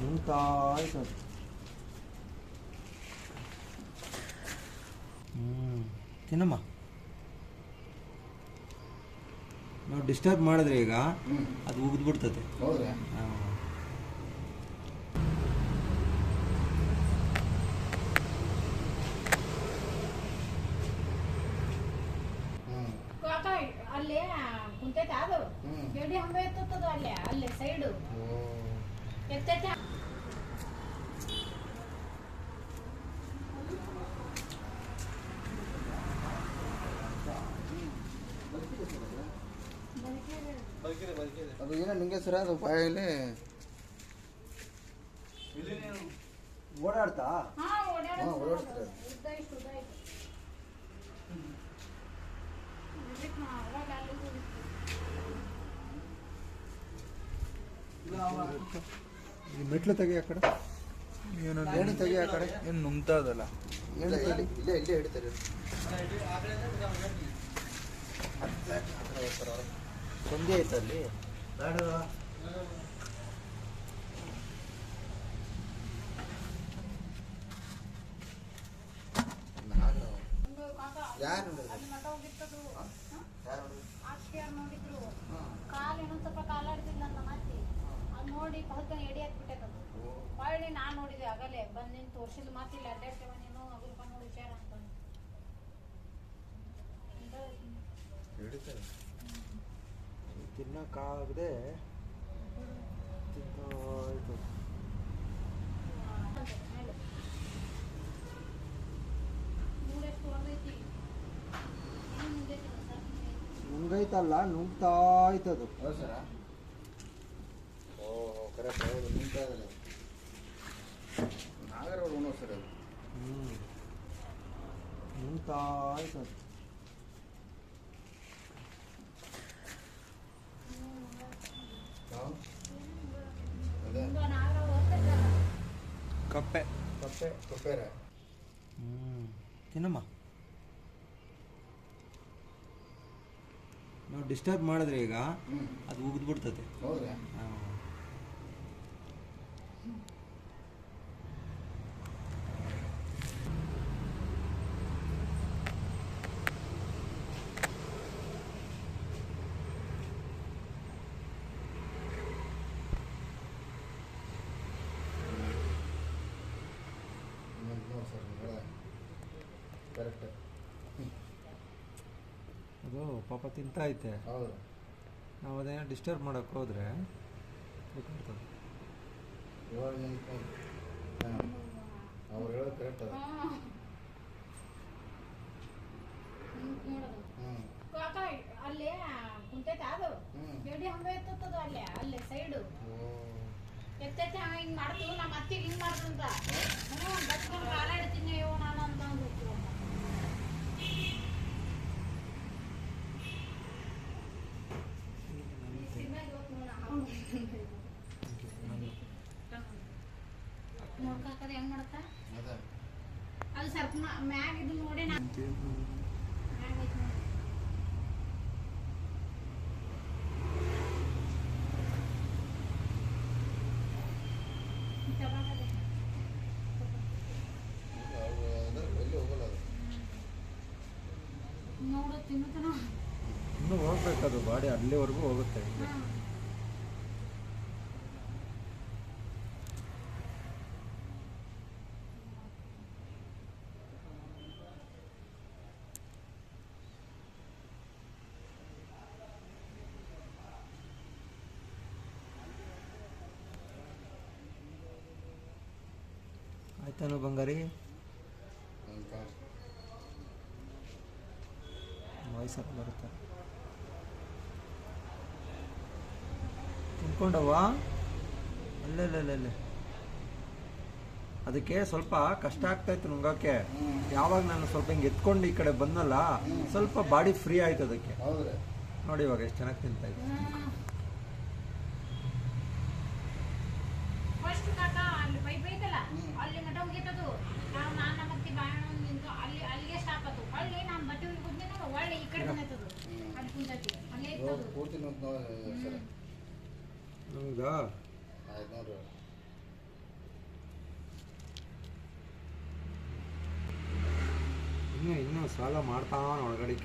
ಇರ್ತದೆ ಹ್ಞೂ ತಿನ್ನಮ್ಮ. ನಾವು ಡಿಸ್ಟರ್ಬ್ ಮಾಡಿದ್ರೆ ಈಗ ಹ್ಞೂ ಅದು ಉಗಿದ್ಬಿಡ್ತದೆ ಹೌದಾ ಹಾಂ. ಹ್ಞೂ ಕಾಕ ಅಲ್ಲಿ ಕುಂತೈತೆ ಅದು. ಹ್ಮ್. ಗೆಡಿ ಹಂಬೆ ಎತ್ತದ ಅಲ್ಲೇ ಅಲ್ಲೇ ಸೈಡು ಎತ್ತೈತೆ. ಅದು ಏನೋ ನಿಂಗೆ ಸರ ಅದು ಬಾಯಲ್ಲಿ. ಓಡಾಡ್ತಾ? ಹಾಂ ಓಡಾಡ ಹಾ, ಓಡಾಡ್ತದೆ. ಉದ್ದ ಇಷ್ಟು ಉದ್ದ ಐತೆ ಇದಕ್ಕೆ ನಾ ಅವಾಗ ಅಲ್ಲಿ ಹೋಗಿದ್ದೆ. ಈ ಮೆಟ್ಲು ತೆಗಿ ಆ ಕಡೆ? ಏನು ಏಣಿ ತೆಗಿ ಆ ಕಡೆ? ಏನು ನುಂಗ್ತಾ ಇದಲ್ಲ ಹೇಳಿ ತೆಗಿ ಇಲ್ಲೇ ಇಲ್ಲೇ ಹಿಡಿತಾರೆ ಒಂದೇ ಆಯ್ತಲ್ಲಿ ಯಾರು ನೋಡಿದ್ರು? ಹಾಂ? ಕಾಲು ಇನ್ನೊಂದ್ ಸ್ವಲ್ಪ ಕಾಲಾಡ್ತಿದ್ ನನ್ನ ಮಾತಿ ಅದ್ ನೋಡಿ ಬಹುತ ಎಡಿ ಹಾಕ್ಬಿಟ್ಟೆ ಹೊಳ್ಳಿ ನಾನ್ ನೋಡಿದೆ ಆಗಲೇ. ಬಂದ್ ನಿನ್ ತೋರ್ಸಿದ್ ಮಾತಿಲ್ಲ ಅಡ್ಡಾಡ್ತೇವ ನೀನು ಅಗಲ್ಪ ನೋಡಿ ವಿಚಾರ ಅಂತ ಹಿಡಿತಾರೆ ತಿನ್ನಕ್ಕಾಗದೆ ಸರ್ ನುಂಗೈತಲ್ಲ ನುಂಗ್ತಾ ಇತ್ತದು ಹೌದು ಸರ. ಓ ಕರೆಕ್ಟ್ ಹೌದು ನಿಂತಾ ಇದ್ದಾರೆ ನಾಗರವ್ರು ಉಣ್ಣೋ ಸರ್ ಅದು? ಹ್ಞೂ ನುಂಗ್ತಾ ಕಪ್ಪೆರ ಹ್ಞೂ ತಿನ್ನಮ್ಮ ನಾವು ಡಿಸ್ಟರ್ಬ್ ಮಾಡಿದ್ರೆ ಈಗ ಅದು ಉಗಿದ್ಬಿಡ್ತದೆ ಹೌದಾ ಹಾಂ ನೋಡಿ ಸರ್ ಹೇಳ ಕರೆಕ್ಟ್ ಅದು ಪಾಪ ತಿಂತಾ ಐತೆ ಹೌದು. ನಾವು ಅದೇನೋ ಡಿಸ್ಟರ್ಬ್ ಮಾಡೋಕ್ಕೆ ಹೋದ್ರೆ ಬಿಟ್ಬಿಡ್ತದೆ ಇವಾಗ ಅವ್ರು ಹೇಳೋದು ಕರೆಕ್ಟ್ ಅದ. ಅಲ್ಲಿ ಕುಂತೈತೆ ಅದು. ಹ್ಞೂ ಗೆಡಿ ಹಂಬೆ ಎತ್ತದ ಅಲ್ಲೇ ಅಲ್ಲೇ ಸೈಡು ಓ. ಎತ್ತೈತೆ ಹಿಂಗೆ ಹಿಂಗ್ ಮಾಡ್ತು ನಮ್ಮ ಅತ್ತಿಗೆ ಹಿಂಗ್ ಮಾಡ್ತಂತ ಹ್ಞೂ ಬಸ್ಕೊಂಡು ಕಾಲಾಡ್ತೀನಿ ಅಯ್ಯೋ ನಾನು ಮಾಡತ್ತಾ ಅದು ಸ್ವಲ್ಪ ಮ್ಯಾಗ ಇದು ನೋಡಿ ನಾ ಇನ್ನೂ ಹೋಗ್ಬೇಕದು ಬಾಡಿ ಅಲ್ಲಿವರೆಗೂ ಹೋಗುತ್ತೆ. ಆಯ್ತಾನು ಬಂಗಾರಿ. ಕಾಲ್ ವಯಸ್ಸಲ್ಲಿ ಬರುತ್ತೆ. ತಿನ್ಕೊಂಡವ ಅಲ್ಲೇ ಅದಕ್ಕೆ ಸ್ವಲ್ಪ ಕಷ್ಟ ಆಗ್ತಾ ಇತ್ತು ನುಂಗಕ್ಕೆ ಯಾವಾಗ ನಾನು ಸ್ವಲ್ಪ ಹಿಂಗೆ ಎತ್ಕೊಂಡು ಈ ಕಡೆ ಬಂದಲ್ಲ ಸ್ವಲ್ಪ ಬಾಡಿ ಫ್ರೀ ಆಯ್ತು ಅದಕ್ಕೆ. ಹೌದ್ರಿ. ನೋಡಿ ಇವಾಗ ಎಷ್ಟು ಚೆನ್ನಾಗಿ ತಿಂತಾ ಇತ್ತು ಅಲ್ಲಿ ನೂರು ಸರ್ ಹೌದಾ ಐದುನೂರು ಇನ್ನೂ ಇನ್ನೂ ಸಾಲ ಮಾಡ್ತಾವನ ಒಳಗಡೆ